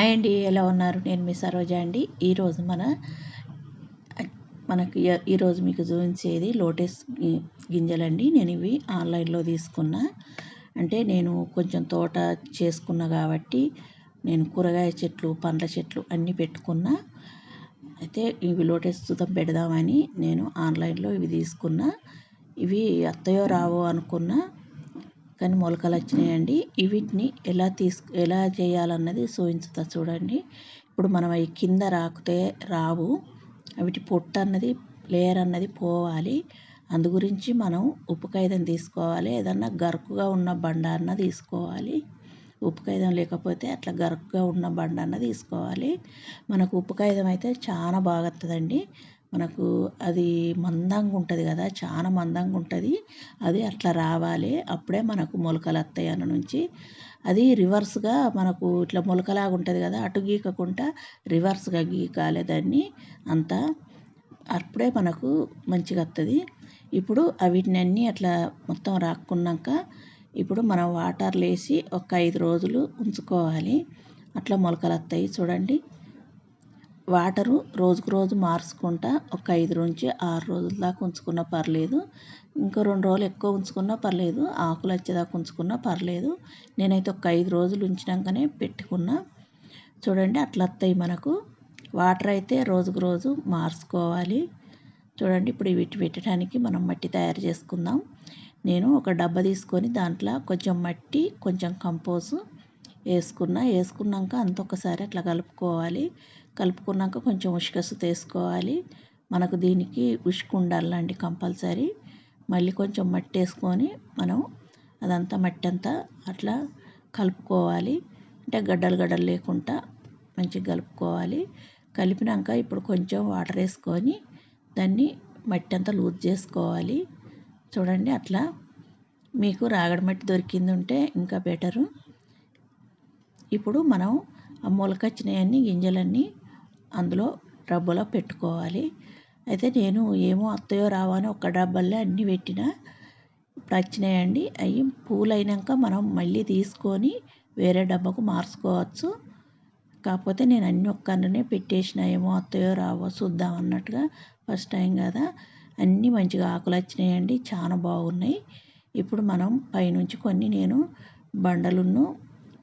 Hi అండి ఎలా ఉన్నారు? నేను మీ సరోజ అండి. ఈరోజు మన మనకి ఈరోజు మీకు చూపించేది లోటస్ గింజలండి. నేను ఇవి ఆన్లైన్లో తీసుకున్నా. అంటే నేను కొంచెం తోట చేసుకున్నా కాబట్టి నేను కూరగాయ చెట్లు పండ్ల చెట్లు అన్నీ పెట్టుకున్నా. అయితే ఇవి లోటస్ సుతం పెడదామని నేను ఆన్లైన్లో ఇవి తీసుకున్నా. ఇవి అత్తయో రావో అనుకున్నా. కానీ మొలకలు వచ్చినాయండి. వీటిని ఎలా తీసుకు ఎలా చేయాలన్నది చూపించుతా చూడండి. ఇప్పుడు మనం అవి కింద రాకుతే రావు. వీటి పొట్టు అన్నది లేయర్ అన్నది పోవాలి. అందు గురించి మనం ఉప్పు కాగితం తీసుకోవాలి. ఏదన్నా గరుకుగా ఉన్న బండ అన్న తీసుకోవాలి. ఉప్పు కాగితం లేకపోతే అట్లా గరుకుగా ఉన్న బండ అన్న తీసుకోవాలి. మనకు ఉప్పు కాగితం అయితే చాలా బాగా వస్తుందండి మనకు అది మందంగా ఉంటుంది కదా చాలా మందంగా ఉంటుంది. అది అట్లా రావాలి. అప్పుడే మనకు మొలకలు వస్తాయి అన్న నుంచి. అది రివర్స్గా మనకు ఇట్లా మొలకలాగా ఉంటుంది కదా అటు గీకకుండా రివర్స్గా గీకాలి దాన్ని అంతా. అప్పుడే మనకు మంచిగా వస్తుంది ఇప్పుడు వీటిని అన్నీ అట్లా మొత్తం రాక్కున్నాక ఇప్పుడు మనం వాటర్లో వేసి ఒక ఐదు రోజులు ఉంచుకోవాలి. అట్లా మొలకలు వస్తాయి చూడండి. వాటరు రోజుకు రోజు మార్చుకుంటా ఒక ఐదు నుంచి ఆరు రోజుల దాకా ఉంచుకున్నా పర్లేదు. ఇంకో రెండు రోజులు ఎక్కువ ఉంచుకున్నా పర్లేదు. ఆకులు వచ్చేదాకా ఉంచుకున్నా పర్లేదు. నేనైతే ఒక ఐదు రోజులు ఉంచినాకనే పెట్టుకున్నా. చూడండి అట్లా వస్తాయి మనకు. వాటర్ అయితే రోజుకు రోజు మార్చుకోవాలి. చూడండి ఇప్పుడు వీటి పెట్టడానికి మనం మట్టి తయారు చేసుకుందాం. నేను ఒక డబ్బా తీసుకొని దాంట్లో కొంచెం మట్టి కొంచెం కంపోజు వేసుకున్నా. వేసుకున్నాక అంత ఒకసారి అట్లా కలుపుకోవాలి. కలుపుకున్నాక కొంచెం ఉష్కసు తీసుకోవాలి. మనకు దీనికి ఉష్కు ఉండాలండి కంపల్సరీ. మళ్ళీ కొంచెం మట్టి వేసుకొని మనం అదంతా మట్టి అంతా అట్లా కలుపుకోవాలి. అంటే గడ్డలు గడ్డలు లేకుండా మంచిగా కలుపుకోవాలి. కలిపినాక ఇప్పుడు కొంచెం వాటర్ వేసుకొని దాన్ని మట్టి అంతా లూజ్ చేసుకోవాలి. చూడండి అట్లా మీకు రాగడి మట్టి దొరికింది ఉంటే ఇంకా బెటరు. ఇప్పుడు మనం ఆ మొలకొచ్చినాయన్ని గింజలన్నీ అందులో డబ్బాలో పెట్టుకోవాలి. అయితే నేను ఏమో వస్తాయో రావో అని ఒక డబ్బాలో అన్నీ పెట్టిన ఇప్పుడు వచ్చినాయండి. అవి పూలు అయినాక మనం మళ్ళీ తీసుకొని వేరే డబ్బాకు మార్చుకోవచ్చు. కాకపోతే నేను అన్ని ఒక్కనే పెట్టేసిన ఏమో వస్తాయో రావో చూద్దాం అన్నట్టుగా ఫస్ట్ టైం కదా. అన్నీ మంచిగా ఆకులు వచ్చినాయండి చాలా బాగున్నాయి. ఇప్పుడు మనం పైనుంచి కొన్ని నేను బండలును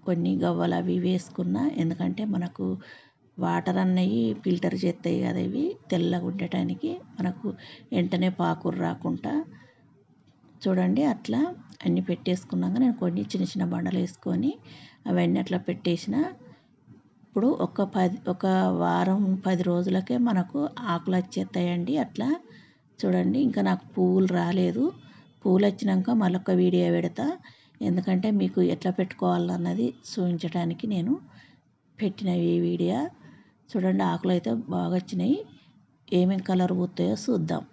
కొన్ని గవ్వలు అవి వేసుకున్న ఎందుకంటే మనకు వాటర్ అన్నవి ఫిల్టర్ చేస్తాయి కదా ఇవి తెల్లగా ఉండటానికి. మనకు వెంటనే పాకురు రాకుండా చూడండి అట్లా అన్నీ పెట్టేసుకున్నాక నేను కొన్ని చిన్న చిన్న బండలు వేసుకొని అవన్నీ అట్లా పెట్టేసిన. ఇప్పుడు ఒక పది ఒక వారం పది రోజులకే మనకు ఆకులు వచ్చేస్తాయండి అట్లా. చూడండి ఇంకా నాకు పువ్వులు రాలేదు. పువ్వులు వచ్చినాక మళ్ళొక వీడియో పెడతా. ఎందుకంటే మీకు ఎట్లా పెట్టుకోవాలన్నది చూపించడానికి నేను పెట్టిన ఈ వీడియో. చూడండి ఆకులు అయితే బాగా వచ్చినాయి ఏమేమి కలర్ పూస్తాయో చూద్దాం.